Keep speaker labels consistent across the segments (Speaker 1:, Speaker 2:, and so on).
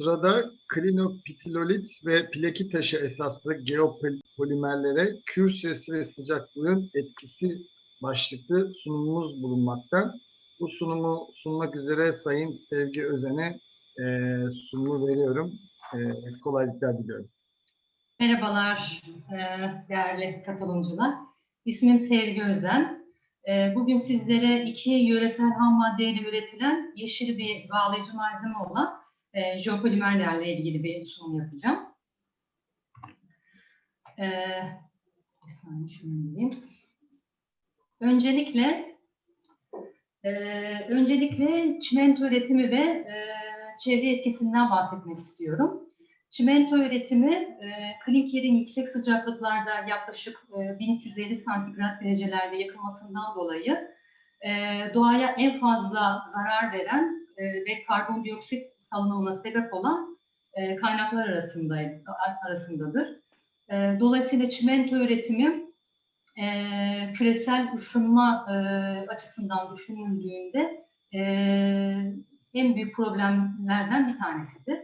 Speaker 1: Sırada klinopitilolit ve plaki taşı esaslı geopolimerlere kür süresi ve sıcaklığın etkisi başlıklı sunumumuz bulunmakta. Bu sunumu sunmak üzere Sayın Sevgi Özen'e e, sunumu veriyorum. E, kolaylıklar diliyorum.
Speaker 2: Merhabalar e, değerli katılımcılar. İsmim Sevgi Özen. E, Bugün sizlere iki yöresel ham maddeyle üretilen yeşil bir bağlayıcı malzeme olan e, jeopolimerlerle ilgili bir sunum yapacağım. E, bir saniye şunu diyeyim. Öncelikle e, öncelikle çimento üretimi ve e, çevre etkisinden bahsetmek istiyorum. Çimento üretimi e, klinkerin yüksek sıcaklıklarda yaklaşık e, 1350 santigrat derecelerde yakılmasından dolayı e, doğaya en fazla zarar veren e, ve karbondioksit salınımına sebep olan e, kaynaklar arasında arasındadır. E, dolayısıyla çimento üretimi e, küresel ısınma e, açısından düşünüldüğünde e, en büyük problemlerden bir tanesidir.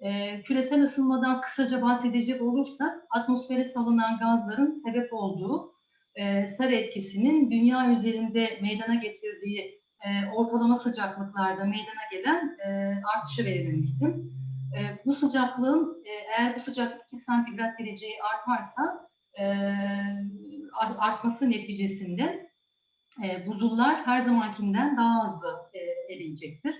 Speaker 2: E, küresel ısınmadan kısaca bahsedecek olursak atmosfere salınan gazların sebep olduğu e, sarı etkisinin dünya üzerinde meydana getirdiği e, ortalama sıcaklıklarda meydana gelen e, artışı verilen. E, bu sıcaklığın e, eğer bu sıcaklık 2 santigrat dereceyi artarsa e, artması neticesinde e, buzullar her zamankinden daha hızlı e, eriyecektir.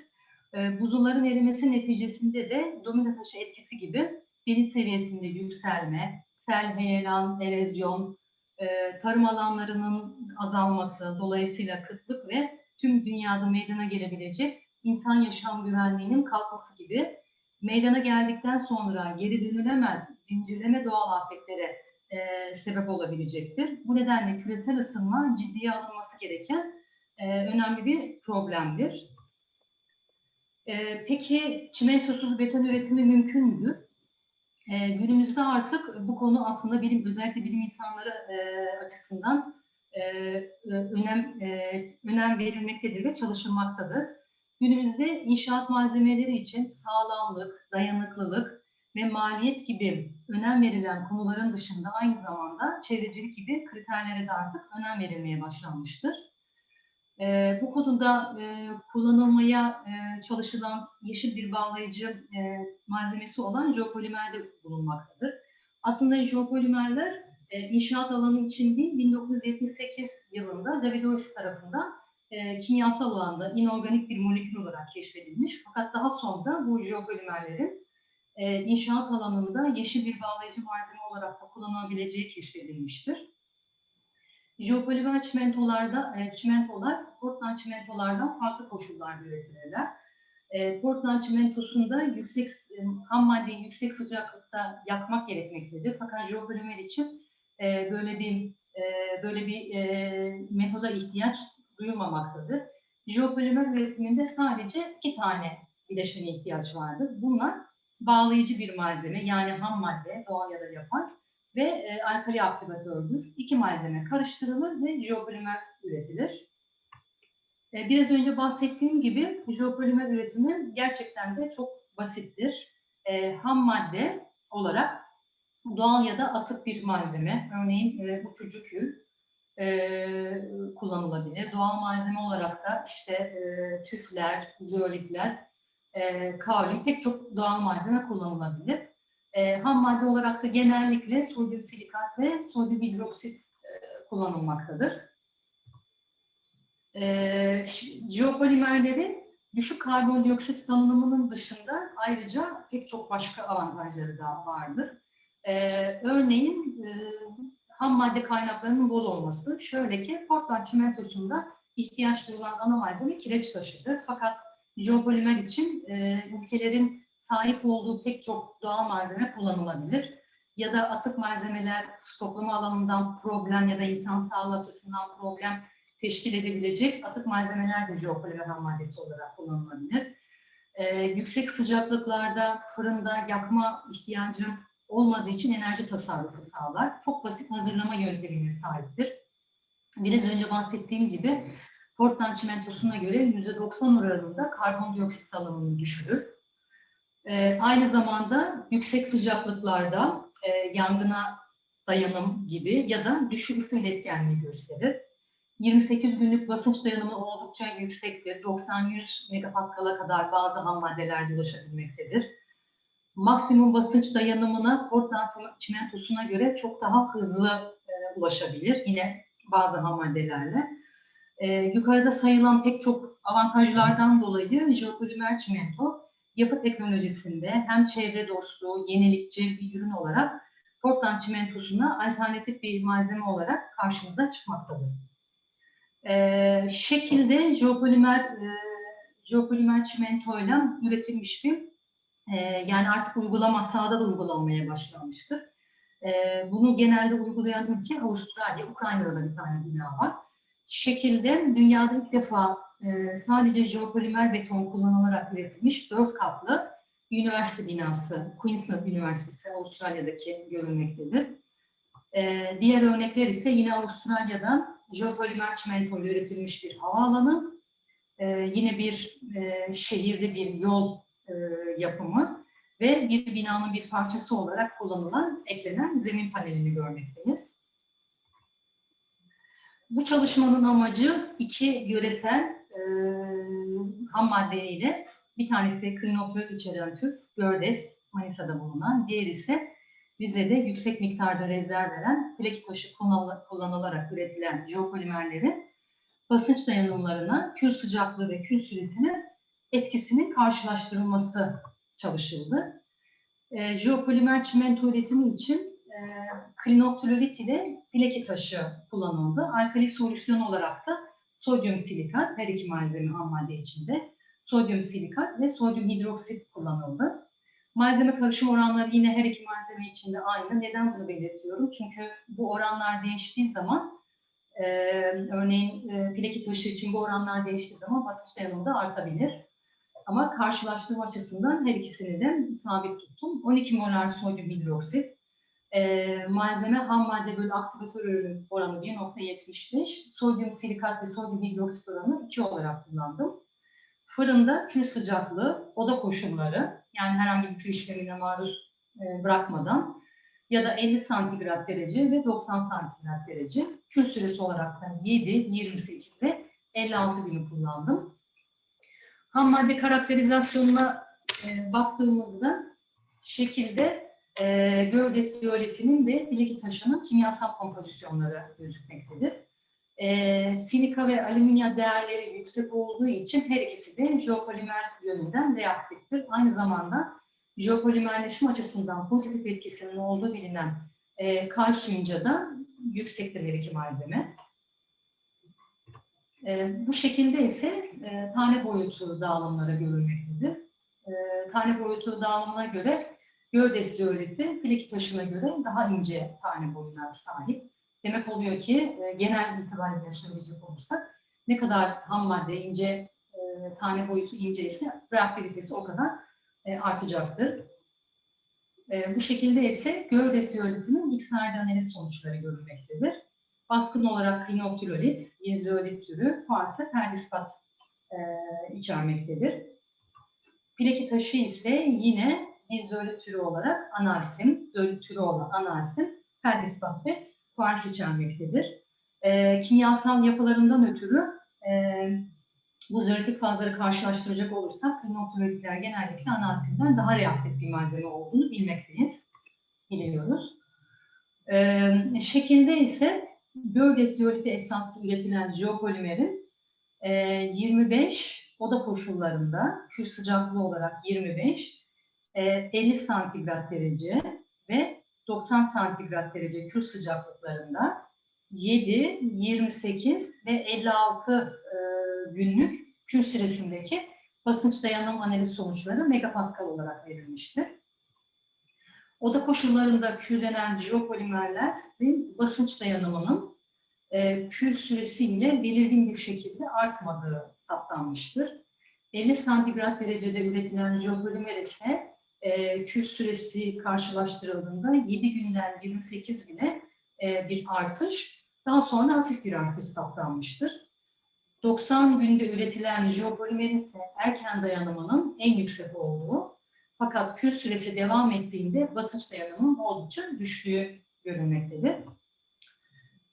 Speaker 2: E, buzulların erimesi neticesinde de domino taşı etkisi gibi deniz seviyesinde yükselme, sel, heyelan, erozyon, e, tarım alanlarının azalması, dolayısıyla kıtlık ve tüm dünyada meydana gelebilecek insan yaşam güvenliğinin kalkması gibi meydana geldikten sonra geri dönülemez zincirleme doğal afetlere e, sebep olabilecektir. Bu nedenle küresel ısınma ciddiye alınması gereken e, önemli bir problemdir. E, peki çimentosuz beton üretimi mümkün müdür? E, günümüzde artık bu konu aslında bilim, özellikle bilim insanları e, açısından e, önem e, önem verilmektedir ve çalışılmaktadır. Günümüzde inşaat malzemeleri için sağlamlık, dayanıklılık ve maliyet gibi önem verilen konuların dışında aynı zamanda çevrecilik gibi kriterlere de artık önem verilmeye başlanmıştır. E, bu konuda e, kullanılmaya e, çalışılan yeşil bir bağlayıcı e, malzemesi olan jeopolimer de bulunmaktadır. Aslında jeopolimerler e, inşaat alanı için değil, 1978 yılında David Oyce tarafından e, kimyasal alanda inorganik bir molekül olarak keşfedilmiş. Fakat daha sonra bu jeopolimerlerin e, inşaat alanında yeşil bir bağlayıcı malzeme olarak da kullanılabileceği keşfedilmiştir. Jeopolimer çimentolarda, e, çimentolar Portland çimentolardan farklı koşullarda üretilirler. E, Portland çimentosunda yüksek e, ham maddeyi yüksek sıcaklıkta yakmak gerekmektedir. Fakat jeopolimer için e, böyle bir e, böyle bir e, metoda ihtiyaç duyulmamaktadır. Jeopolimer üretiminde sadece iki tane bileşene ihtiyaç vardır. Bunlar bağlayıcı bir malzeme yani ham madde doğal ya da yapay ve e, alkali aktivatördür. İki malzeme karıştırılır ve jeopolimer üretilir. E, biraz önce bahsettiğim gibi jeopolimer üretimi gerçekten de çok basittir. E, ham madde olarak doğal ya da atık bir malzeme, örneğin e, uçucu kül e, kullanılabilir. Doğal malzeme olarak da işte e, tüfler, zeolikler, e, kavlim pek çok doğal malzeme kullanılabilir. E, ham madde olarak da genellikle sodyum silikat ve sodyum hidroksit e, kullanılmaktadır. E, jeopolimerlerin düşük karbondioksit salınımının dışında ayrıca pek çok başka avantajları da vardır. E, örneğin e, ham madde kaynaklarının bol olması. Şöyle ki Portland çimentosunda ihtiyaç duyulan ana malzeme kireç taşıdır. Fakat jeopolimer için e, ülkelerin sahip olduğu pek çok doğal malzeme kullanılabilir. Ya da atık malzemeler stoklama alanından problem ya da insan sağlığı açısından problem teşkil edebilecek atık malzemeler de jeopolimer ham maddesi olarak kullanılabilir. Ee, yüksek sıcaklıklarda fırında yakma ihtiyacı olmadığı için enerji tasarrufu sağlar. Çok basit hazırlama yöntemine sahiptir. Biraz önce bahsettiğim gibi Portland çimentosuna göre %90 oranında karbondioksit salınımını düşürür. E, aynı zamanda yüksek sıcaklıklarda e, yangına dayanım gibi ya da düşük ısı iletkenliği gösterir. 28 günlük basınç dayanımı oldukça yüksektir. 90-100 megapaskala kadar bazı ham maddelerde ulaşabilmektedir. Maksimum basınç dayanımına Portland çimentosuna göre çok daha hızlı e, ulaşabilir. Yine bazı ham maddelerle. E, yukarıda sayılan pek çok avantajlardan dolayı jeopolimer çimento yapı teknolojisinde hem çevre dostu, yenilikçi bir ürün olarak Portland çimentosuna alternatif bir malzeme olarak karşımıza çıkmaktadır. Ee, şekilde jeopolimer e, jeopolimer çimentoyla üretilmiş bir e, yani artık uygulama sahada da uygulanmaya başlanmıştır. E, bunu genelde uygulayan ülke Avustralya, Ukrayna'da da bir tane bina var. Şekilde dünyada ilk defa e, sadece jeopolimer beton kullanılarak üretilmiş dört katlı üniversite binası, Queensland Üniversitesi Avustralya'daki görülmektedir. E, diğer örnekler ise yine Avustralya'da jeopolimer çimento ile üretilmiş bir havaalanı, e, yine bir e, şehirde bir yol e, yapımı ve bir binanın bir parçası olarak kullanılan eklenen zemin panelini görmekteyiz. Bu çalışmanın amacı iki yöresel e, ham madde ile bir tanesi klinopür içeren tüf, Gördes, Manisa'da bulunan, diğeri ise Rize'de yüksek miktarda rezerv veren plaki kullanılarak üretilen jeopolimerlerin basınç dayanımlarına, kül sıcaklığı ve kül süresinin etkisinin karşılaştırılması çalışıldı. E, jeopolimer çimento üretimi için e, klinoptolorit ile plaki taşı kullanıldı. Alkali solüsyon olarak da sodyum silikat, her iki malzeme ham madde içinde, sodyum silikat ve sodyum hidroksit kullanıldı. Malzeme karışım oranları yine her iki malzeme içinde aynı. Neden bunu belirtiyorum? Çünkü bu oranlar değiştiği zaman, e, örneğin e, plaki taşı için bu oranlar değiştiği zaman basınç dayanımı da artabilir. Ama karşılaştırma açısından her ikisini de sabit tuttum. 12 molar sodyum hidroksit, e, malzeme ham madde bölü aktivatör oranı 1.75, sodyum silikat ve sodyum hidroksit oranı 2 olarak kullandım. Fırında kül sıcaklığı, oda koşulları, yani herhangi bir kül işlemine maruz e, bırakmadan ya da 50 santigrat derece ve 90 santigrat derece. Kül süresi olarak da 7, 28 ve 56 günü kullandım. Ham madde karakterizasyonuna e, baktığımızda şekilde e, gövdesi viyoletinin ve bileki taşının kimyasal kompozisyonları gözükmektedir. E, silika ve alüminyum değerleri yüksek olduğu için her ikisi de jeopolimer yönünden reaktiftir. Aynı zamanda jeopolimerleşme açısından pozitif etkisinin olduğu bilinen e, kalsiyumca da yüksektir her iki malzeme. E, bu şekilde ise e, tane boyutu dağılımları görülmektedir. E, tane boyutu dağılımına göre Gördes diyoriti plaki taşına göre daha ince tane boyuna sahip. Demek oluyor ki e, genel itibariyle söyleyecek olursak ne kadar ham madde ince, e, tane boyutu ince ise reaktivitesi o kadar e, artacaktır. E, bu şekilde ise Gördes diyoritinin X-ray analiz sonuçları görülmektedir. Baskın olarak klinoptilolit, yezolit türü varsa perdispat e, içermektedir. Plaki taşı ise yine yezolit türü olarak analsim, zolit türü olan analsim, perdispat ve kuars içermektedir. E, kimyasal yapılarından ötürü e, bu zölitik fazları karşılaştıracak olursak klinoptilolitler genellikle analsimden daha reaktif bir malzeme olduğunu bilmekteyiz, biliyoruz. E, şekilde ise Gölge siyoliti esaslı üretilen jeopolimerin e, 25 oda koşullarında kül sıcaklığı olarak 25 e, 50 santigrat derece ve 90 santigrat derece kül sıcaklıklarında 7, 28 ve 56 e, günlük kül süresindeki basınç dayanım analiz sonuçları megapascal olarak verilmiştir. Oda koşullarında küllenen jeopolimerlerin basınç dayanımının e, kül süresiyle belirgin bir şekilde artmadığı saptanmıştır. 50 santigrat derecede üretilen jeopolimer ise e, kül süresi karşılaştırıldığında 7 günden 28 güne e, bir artış, daha sonra hafif bir artış saptanmıştır. 90 günde üretilen jeopolimer ise erken dayanımının en yüksek olduğu, Fakat kür süresi devam ettiğinde basınç dayanımının oldukça düştüğü görülmektedir.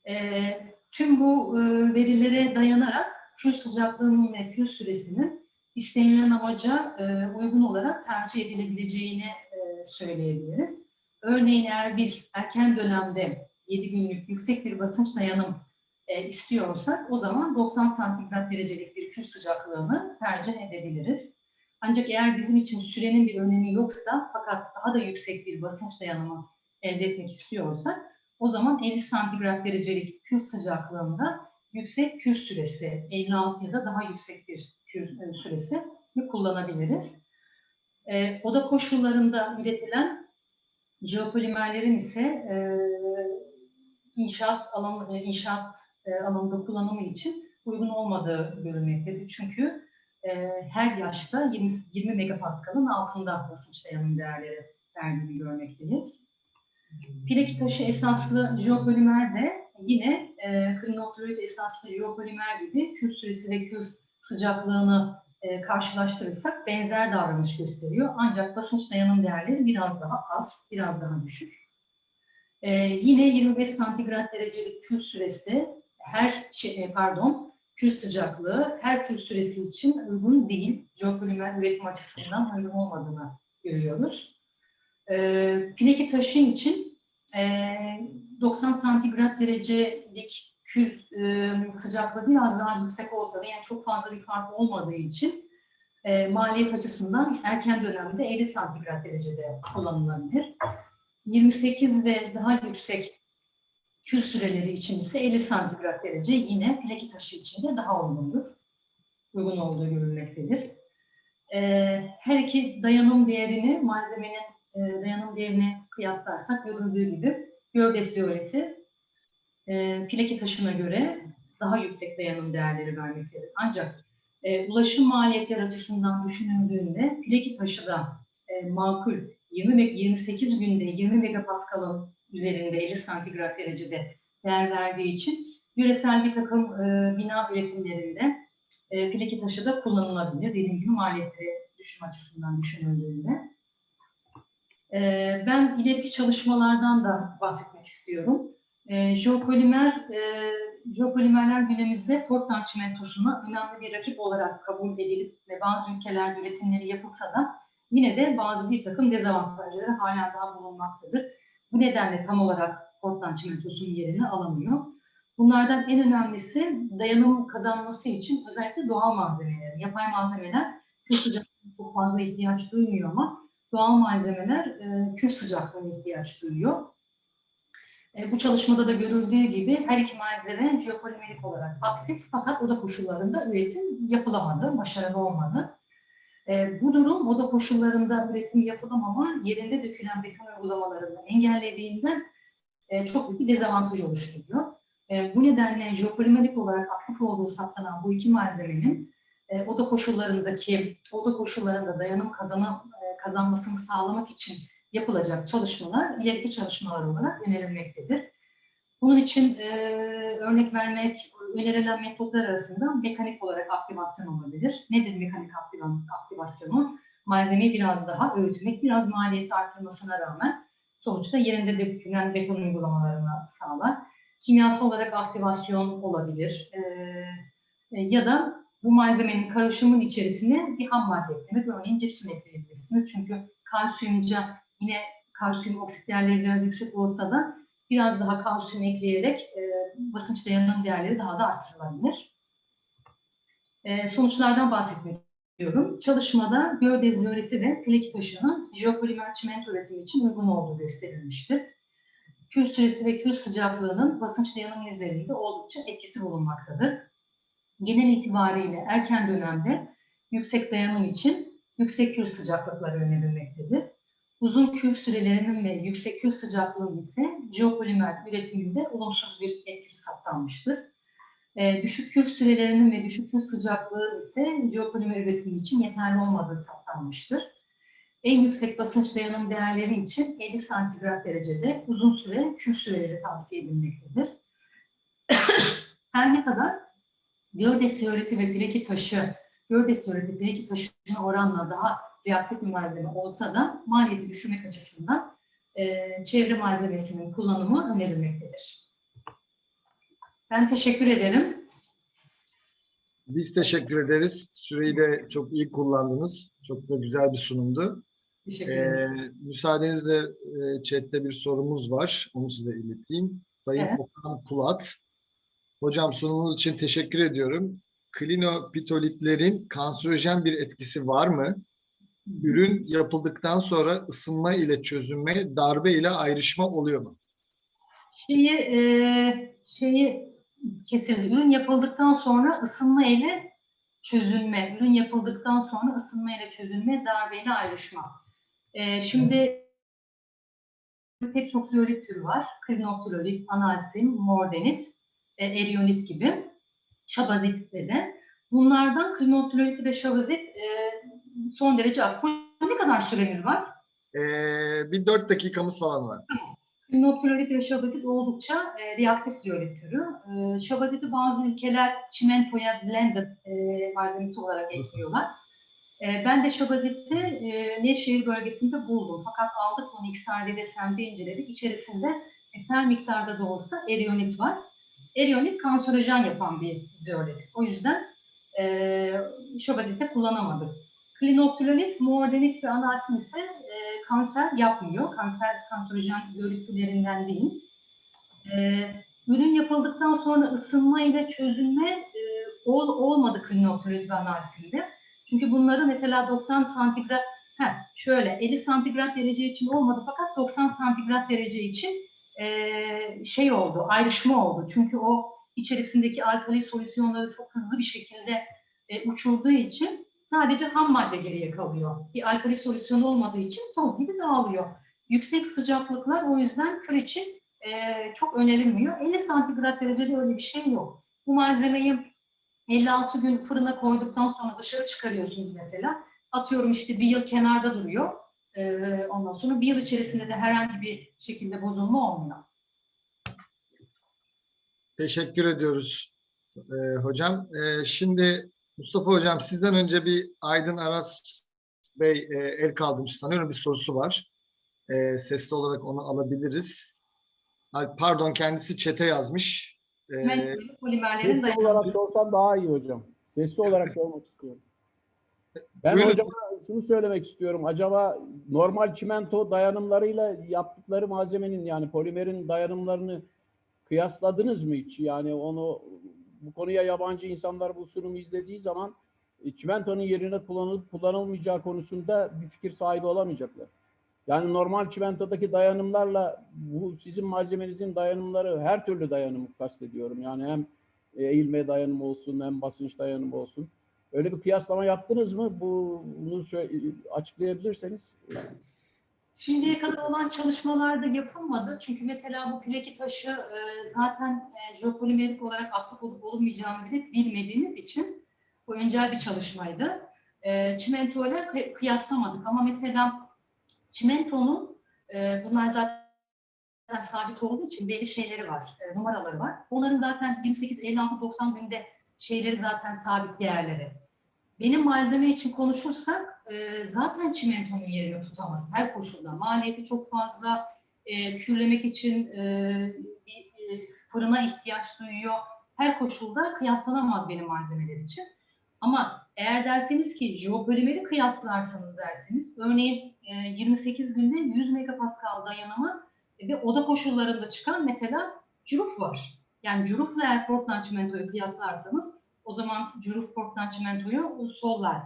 Speaker 2: Ee, tüm bu e, verilere dayanarak kür sıcaklığının ve kür süresinin istenilen amaca e, uygun olarak tercih edilebileceğini e, söyleyebiliriz. Örneğin eğer biz erken dönemde 7 günlük yüksek bir basınç dayanım e, istiyorsak o zaman 90 santigrat derecelik bir kür sıcaklığını tercih edebiliriz. Ancak eğer bizim için sürenin bir önemi yoksa fakat daha da yüksek bir basınç dayanımı elde etmek istiyorsak o zaman 50 santigrat derecelik kür sıcaklığında yüksek kür süresi 56 ya da daha yüksek bir kür e, süresi kullanabiliriz. E, oda koşullarında üretilen jeopolimerlerin ise e, inşaat alanı, e, inşaat e, alanında kullanımı için uygun olmadığı görülmektedir. Çünkü e, her yaşta 20, 20 megapaskalın altında basınç dayanım değerleri verdiğini görmekteyiz. Pileki taşı esaslı jeopolimer de yine e, klinoklorid esaslı jeopolimer gibi kür süresi ve kür sıcaklığını e, karşılaştırırsak benzer davranış gösteriyor. Ancak basınç dayanım değerleri biraz daha az, biraz daha düşük. E, yine 25 santigrat derecelik kür süresi her şey, e, pardon kür sıcaklığı her kür süresi için uygun değil. Jeopolimer üretim açısından uygun olmadığını görüyoruz. E, Pineki taşı için e, 90 santigrat derecelik kür e, sıcaklığı biraz daha yüksek olsa da yani çok fazla bir fark olmadığı için e, maliyet açısından erken dönemde 50 santigrat derecede kullanılabilir. 28 ve daha yüksek kür süreleri için ise 50 santigrat derece yine plaki taşı için de daha uygundur. Uygun olduğu görülmektedir. E, her iki dayanım değerini malzemenin e, dayanım değerine kıyaslarsak görüldüğü gibi gövdesi öğreti e, plaki taşına göre daha yüksek dayanım değerleri vermektedir. Ancak e, ulaşım maliyetleri açısından düşünüldüğünde plaki taşı da e, makul 20 ve 28 günde 20 megapaskalın üzerinde 50 santigrat derecede değer verdiği için yöresel bir takım e, bina üretimlerinde e, plaki taşı da kullanılabilir. Dediğim gibi maliyetleri düşüm açısından düşünüldüğünde. E, ben ileriki çalışmalardan da bahsetmek istiyorum. E, jeopolimer, e, jeopolimerler günümüzde Portland çimentosuna önemli bir rakip olarak kabul edilip ve bazı ülkelerde üretimleri yapılsa da yine de bazı bir takım dezavantajları hala daha bulunmaktadır. Bu nedenle tam olarak Portland çimentosunun yerini alamıyor. Bunlardan en önemlisi dayanım kazanması için özellikle doğal malzemeler, yapay malzemeler kür sıcaklığına çok fazla ihtiyaç duymuyor ama doğal malzemeler e, kür sıcaklığına ihtiyaç duyuyor. E, bu çalışmada da görüldüğü gibi her iki malzeme jeopolimerik olarak aktif fakat oda koşullarında üretim yapılamadı, başarılı olmadı. E, bu durum oda koşullarında üretim yapılamama yerinde dökülen beton uygulamalarını engellediğinden e, çok büyük bir dezavantaj oluşturuyor. E, bu nedenle jeopolimerik olarak aktif olduğu saptanan bu iki malzemenin e, oda koşullarındaki oda koşullarında dayanım kazanım, e, kazanmasını sağlamak için yapılacak çalışmalar ileriki çalışmalar olarak önerilmektedir. Bunun için e, örnek vermek, önerilen metotlar arasında mekanik olarak aktivasyon olabilir. Nedir mekanik aktivasyonu? Malzemeyi biraz daha öğütmek, biraz maliyeti artırmasına rağmen sonuçta yerinde dökülen beton uygulamalarına sağlar. Kimyasal olarak aktivasyon olabilir. E, e, ya da bu malzemenin karışımın içerisine bir ham madde eklemek, örneğin cipsini ekleyebilirsiniz. Çünkü kalsiyumca yine kalsiyum oksit değerleri biraz yüksek olsa da biraz daha kalsiyum ekleyerek e, basınç dayanım değerleri daha da artırılabilir. E, sonuçlardan bahsetmek istiyorum. Çalışmada gördez öğreti ve plaki taşının jeopolimer çimento üretimi için uygun olduğu gösterilmiştir. Kür süresi ve kür sıcaklığının basınç dayanımı üzerinde oldukça etkisi bulunmaktadır. Genel itibariyle erken dönemde yüksek dayanım için yüksek kür sıcaklıkları önerilmektedir. Uzun kür sürelerinin ve yüksek kür sıcaklığının ise jeopolimer üretiminde olumsuz bir etkisi saptanmıştır. E, düşük kür sürelerinin ve düşük kür sıcaklığı ise jeopolimer üretimi için yeterli olmadığı saptanmıştır. En yüksek basınç dayanım değerleri için 50 santigrat derecede uzun süre kür süreleri tavsiye edilmektedir. Her ne kadar Gördesi öğreti ve plaki taşı, Gördesi öğreti plaki taşına oranla daha reaktif bir malzeme olsa da maliyeti düşürmek açısından e, çevre malzemesinin kullanımı önerilmektedir. Ben teşekkür ederim.
Speaker 1: Biz teşekkür ederiz. Süreyi de çok iyi kullandınız. Çok da güzel bir sunumdu.
Speaker 2: Teşekkür
Speaker 1: Ee, müsaadenizle e, chatte bir sorumuz var. Onu size ileteyim. Sayın
Speaker 2: Evet.
Speaker 1: Okan Pulat. Hocam sunumunuz için teşekkür ediyorum. Klinopitolitlerin kanserojen bir etkisi var mı? Ürün yapıldıktan sonra ısınma ile çözünme, darbe ile ayrışma oluyor mu?
Speaker 2: Şeyi, e, şeyi kesildi. Ürün yapıldıktan sonra ısınma ile çözünme. Ürün yapıldıktan sonra ısınma ile çözünme, darbe ile ayrışma. E, şimdi pek çok zeolit türü var. Klinoptilolit, analsim, mordenit, e, erionit gibi. Şabazit de. Bunlardan klinoptilolit ve şabazit e, son derece aktif. Ne kadar süremiz var?
Speaker 1: Ee, bir dört dakikamız falan var.
Speaker 2: Noktilolit ve şabazit oldukça e, reaktif zeolit türü. E, şabaziti bazı ülkeler çimentoya blended e, malzemesi olarak ekliyorlar. E, ben de şabaziti e, Nevşehir bölgesinde buldum. Fakat aldık onu XRD desemde inceledik. İçerisinde eser miktarda da olsa erionit var. Erionit kanserojen yapan bir zeolit. O yüzden e, şabazite kullanamadık. Klinoptilolit, mordenit ve anasin ise e, kanser yapmıyor. Kanser kanserojen bölüntülerinden değil. E, ürün yapıldıktan sonra ısınma ile çözülme e, ol, olmadı klinoptilolit ve anasinde. Çünkü bunları mesela 90 santigrat, heh, şöyle 50 santigrat derece için olmadı fakat 90 santigrat derece için e, şey oldu, ayrışma oldu. Çünkü o içerisindeki alkali solüsyonları çok hızlı bir şekilde e, uçurduğu için sadece ham madde geriye kalıyor. Bir alkali solüsyon olmadığı için toz gibi dağılıyor. Yüksek sıcaklıklar o yüzden kür için e, çok önerilmiyor. 50 santigrat derecede öyle bir şey yok. Bu malzemeyi 56 gün fırına koyduktan sonra dışarı çıkarıyorsunuz mesela. Atıyorum işte bir yıl kenarda duruyor. E, ondan sonra bir yıl içerisinde de herhangi bir şekilde bozulma olmuyor.
Speaker 1: Teşekkür ediyoruz e, hocam. E, şimdi Mustafa hocam sizden önce bir Aydın Aras Bey e, el kaldırmış sanıyorum bir sorusu var. E, sesli olarak onu alabiliriz. Ha, Pardon kendisi çete yazmış. E,
Speaker 2: Mentolü polimerlerin
Speaker 3: Sesli
Speaker 2: dayanıklılığı.
Speaker 3: olarak sorsam daha iyi hocam. Sesli olarak sormak istiyorum. Ben
Speaker 1: Buyurun.
Speaker 3: hocama şunu söylemek istiyorum. Acaba normal çimento dayanımlarıyla yaptıkları malzemenin yani polimerin dayanımlarını kıyasladınız mı hiç? Yani onu bu konuya yabancı insanlar bu sunumu izlediği zaman e, çimentonun yerine kullanılıp kullanılmayacağı konusunda bir fikir sahibi olamayacaklar. Yani normal çimentodaki dayanımlarla bu sizin malzemenizin dayanımları her türlü dayanımı kastediyorum. Yani hem e, eğilme dayanımı olsun hem basınç dayanımı olsun. Öyle bir kıyaslama yaptınız mı? Bu- Bunu sö- açıklayabilirseniz.
Speaker 2: Şimdiye kadar olan çalışmalarda yapılmadı. Çünkü mesela bu plaki taşı e, zaten e, jeopolimerik olarak aktif olup olmayacağını bile bilmediğimiz için bu öncel bir çalışmaydı. E, çimento ile kı- kıyaslamadık ama mesela çimentonun e, bunlar zaten sabit olduğu için belli şeyleri var, e, numaraları var. Onların zaten 28, 56, 90 günde şeyleri zaten sabit değerleri. Benim malzeme için konuşursak e, zaten çimentonun yerini tutamaz her koşulda. Maliyeti çok fazla, e, kürlemek için e, bir e, fırına ihtiyaç duyuyor. Her koşulda kıyaslanamaz benim malzemeler için. Ama eğer derseniz ki jeopolimeri kıyaslarsanız derseniz, örneğin e, 28 günde 100 megapascal dayanımı ve oda koşullarında çıkan mesela cüruf var. Yani cürufla eğer Portland çimentoyu kıyaslarsanız o zaman cüruf Portland çimentoyu sollar.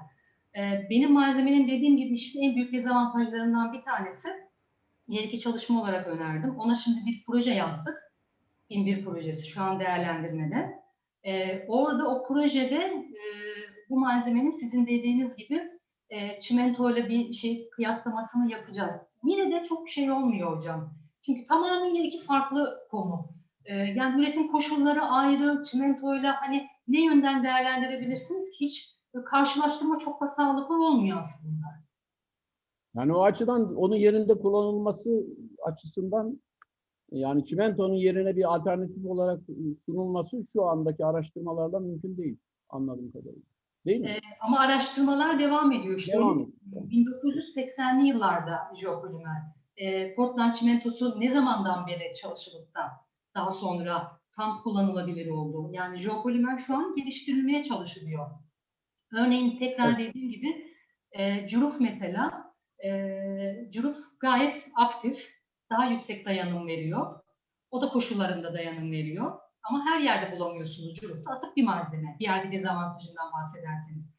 Speaker 2: Ee, benim malzemenin dediğim gibi işte en büyük dezavantajlarından bir tanesi ileriki çalışma olarak önerdim. Ona şimdi bir proje yazdık. bir projesi şu an değerlendirmede. Ee, orada o projede e, bu malzemenin sizin dediğiniz gibi e, çimento ile bir şey kıyaslamasını yapacağız. Yine de çok şey olmuyor hocam. Çünkü tamamıyla iki farklı konu. Ee, yani üretim koşulları ayrı, çimentoyla hani ne yönden değerlendirebilirsiniz hiç karşılaştırma çok da sağlıklı olmuyor aslında.
Speaker 3: Yani o açıdan onun yerinde kullanılması açısından yani çimentonun yerine bir alternatif olarak sunulması şu andaki araştırmalarla mümkün değil anladığım kadarıyla. Değil mi?
Speaker 2: Ee, Ama araştırmalar devam ediyor. Şöyle,
Speaker 3: Devam ediyor.
Speaker 2: 1980'li yıllarda jeopolimer. Ee, Portland çimentosu ne zamandan beri çalışılıp da daha sonra tam kullanılabilir oldu. Yani jeopolimer şu an geliştirilmeye çalışılıyor. Örneğin tekrar dediğim gibi e, Curuf mesela e, Curuf gayet aktif. Daha yüksek dayanım veriyor. O da koşullarında dayanım veriyor. Ama her yerde bulamıyorsunuz Curuf'ta. Atık bir malzeme. Diğer bir dezavantajından bahsederseniz.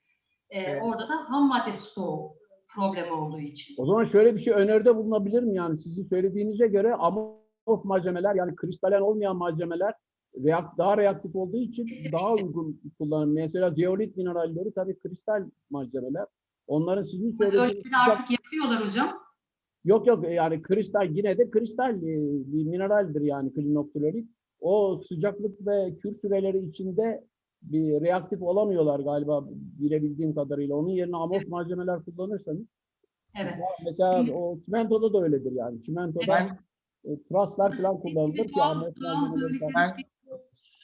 Speaker 2: Ee,
Speaker 1: Evet.
Speaker 2: Orada da ham madde stoğu problemi olduğu için.
Speaker 3: O zaman şöyle bir şey öneride bulunabilir mi? Yani sizin söylediğinize göre amorf malzemeler yani kristalen olmayan malzemeler reak daha reaktif olduğu için daha uygun kullanım. Mesela zeolit mineralleri tabii kristal malzemeler. Onların sizin söylediğiniz
Speaker 2: artık yapıyorlar hocam.
Speaker 3: Yok yok yani kristal yine de kristal e, bir mineraldir yani klinoklorit. O sıcaklık ve kür süreleri içinde bir reaktif olamıyorlar galiba bilebildiğim kadarıyla. Onun yerine amorf malzemeler kullanırsanız
Speaker 2: Evet.
Speaker 3: mesela o çimentoda da öyledir yani. Çimentoda
Speaker 1: Ben
Speaker 3: e, traslar falan kullanılır ki amorf falan.
Speaker 1: Ben-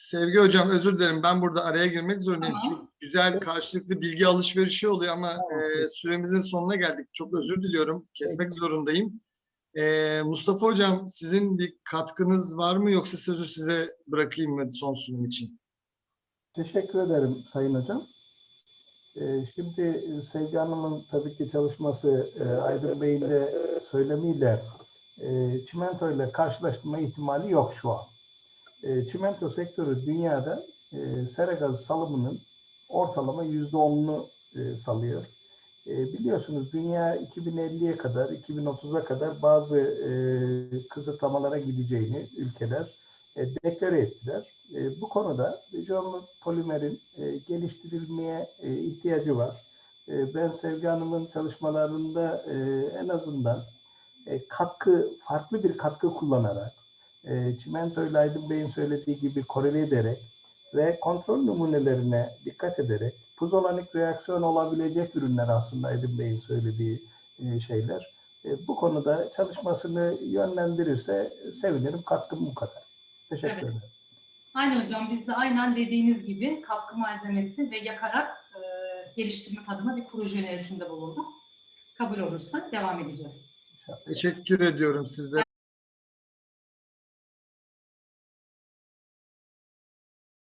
Speaker 1: Sevgi hocam özür dilerim ben burada araya girmek zorundayım.
Speaker 2: Tamam.
Speaker 1: Çok güzel karşılıklı bilgi alışverişi oluyor ama
Speaker 3: Tamam.
Speaker 1: e, süremizin sonuna geldik. Çok özür diliyorum. Kesmek zorundayım. E, Mustafa hocam sizin bir katkınız var mı yoksa sözü size bırakayım mı son sunum için?
Speaker 4: Teşekkür ederim Sayın Hocam. Ee, Şimdi e, Sevgi Hanım'ın tabii ki çalışması e, Aydın Bey'in de söylemiyle e, çimento ile karşılaştırma ihtimali yok şu an. E, Çimento sektörü dünyada e, sera gazı salımının ortalama yüzde onunu e, salıyor. E, Biliyorsunuz dünya 2050'ye kadar, 2030'a kadar bazı e, kısıtlamalara gideceğini ülkeler e, deklare ettiler. E, bu konuda jeomorf polimerin e, geliştirilmeye e, ihtiyacı var. E, ben Sevgi Hanım'ın çalışmalarında e, en azından e, katkı, farklı bir katkı kullanarak, e, Çimento ile Aydın Bey'in söylediği gibi korele ederek ve kontrol numunelerine dikkat ederek puzolanik reaksiyon olabilecek ürünler aslında Aydın Bey'in söylediği e, şeyler. E, bu konuda çalışmasını yönlendirirse sevinirim. Katkım bu kadar. Teşekkür
Speaker 2: Evet.
Speaker 4: ederim.
Speaker 2: Aynen hocam biz de aynen dediğiniz gibi katkı malzemesi ve yakarak e, geliştirmek adına bir proje önerisinde bulunduk. Kabul olursa devam edeceğiz.
Speaker 1: Teşekkür ediyorum sizlere.